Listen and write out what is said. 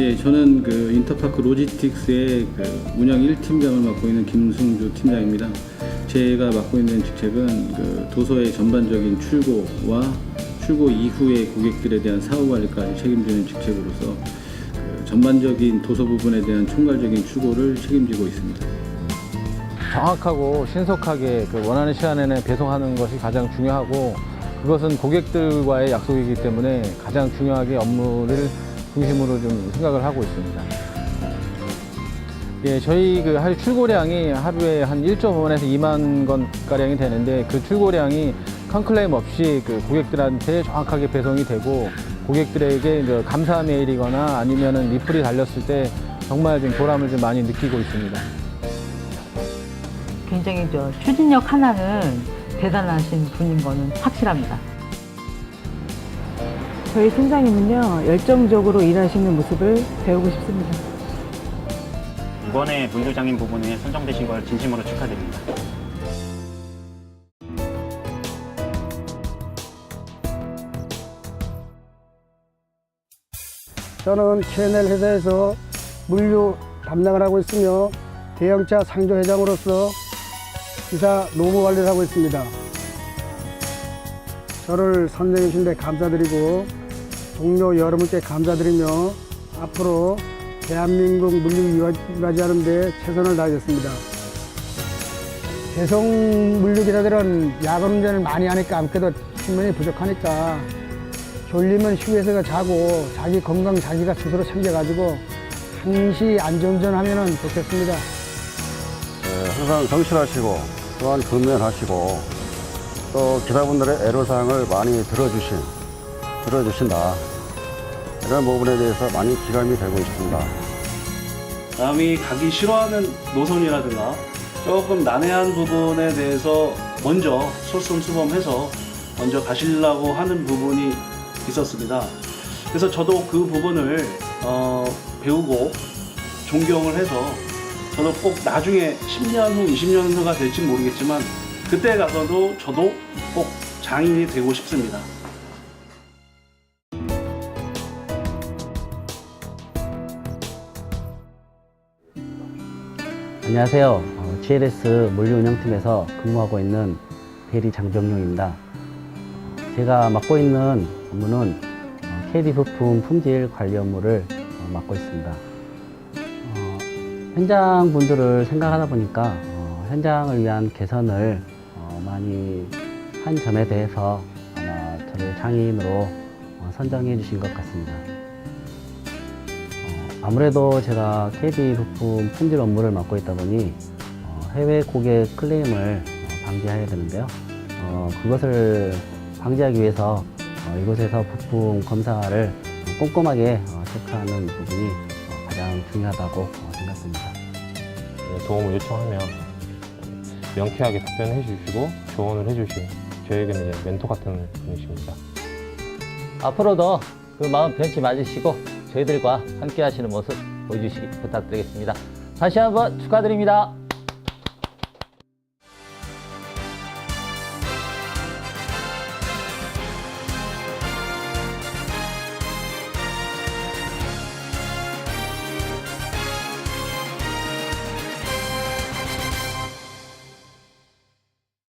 예, 저는 그 인터파크 로지스틱스의 그 운영 1팀장을 맡고 있는 김승주 팀장입니다. 제가 맡고 있는 직책은 그 도서의 전반적인 출고와 출고 이후의 고객들에 대한 사후 관리까지 책임지는 직책으로서 그 전반적인 도서 부분에 대한 총괄적인 출고를 책임지고 있습니다. 정확하고 신속하게 그 원하는 시간 내내 배송하는 것이 가장 중요하고 그것은 고객들과의 약속이기 때문에 가장 중요하게 업무를 중심으로 좀 생각을 하고 있습니다. 예, 저희 그 하루 출고량이 하루에 한 1.5만에서 2만 건 가량이 되는데 그 출고량이 컨클레임 없이 그 고객들한테 정확하게 배송이 되고 고객들에게 이제 감사 메일이거나 아니면은 리플이 달렸을 때 정말 좀 보람을 좀 많이 느끼고 있습니다. 굉장히 저 추진력 하나는 대단하신 분인 거는 확실합니다. 저희 팀장님은요 열정적으로 일하시는 모습을 배우고 싶습니다. 이번에 문조장인 부분에 선정되신 걸 진심으로 축하드립니다. 저는 KNL 회사에서 물류 담당을 하고 있으며 대형차 상조 회장으로서 기사 노무 관리를 하고 있습니다. 저를 선정해 주신 데 감사드리고 동료 여러분께 감사드리며 앞으로 대한민국 물류 이바지하는 데 최선을 다하겠습니다. 대성 물류 기사들은 야간 운전을 많이 하니까 아무래도 수면이 부족하니까 졸리면 휴게소가 자고 자기 건강 자기가 스스로 챙겨가지고 항시 안전운전하면 좋겠습니다. 네, 항상 성실하시고 또한 근면하시고 또 기사분들의 애로사항을 많이 들어주신 들어주신다 이런 부분에 대해서 많이 기감이 되고 있습니다. 남이 가기 싫어하는 노선이라든가 조금 난해한 부분에 대해서 먼저 솔선수범해서 먼저 가시려고 하는 부분이 있었습니다. 그래서 저도 그 부분을 어, 배우고 존경을 해서 저도 꼭 나중에 10년 후, 20년 후가 될지 모르겠지만 그때 가서도 저도 꼭 장인이 되고 싶습니다. 안녕하세요. 어, GLS 물류운영팀에서 근무하고 있는 대리 장병용입니다. 어, 제가 맡고 있는 업무는 어, KD 부품 품질 관리 업무를 어, 맡고 있습니다. 어, 현장 분들을 생각하다 보니까 어, 현장을 위한 개선을 어, 많이 한 점에 대해서 아마 저를 장애인으로 어, 선정해 주신 것 같습니다. 어, 아무래도 제가 KB 부품 품질 업무를 맡고 있다 보니 어, 해외 고객 클레임을 어, 방지해야 되는데요. 어, 그것을 방지하기 위해서 어, 이곳에서 부품 검사를 꼼꼼하게 어, 체크하는 부분이 어, 가장 중요하다고 어, 생각됩니다. 네, 도움을 요청하면 명쾌하게 답변해 주시고 조언을 해 주신 저에게는 이제 멘토 같은 분이십니다. 앞으로도 그 마음 변치 마시고 저희들과 함께 하시는 모습 보여주시기 부탁드리겠습니다. 다시 한번 축하드립니다.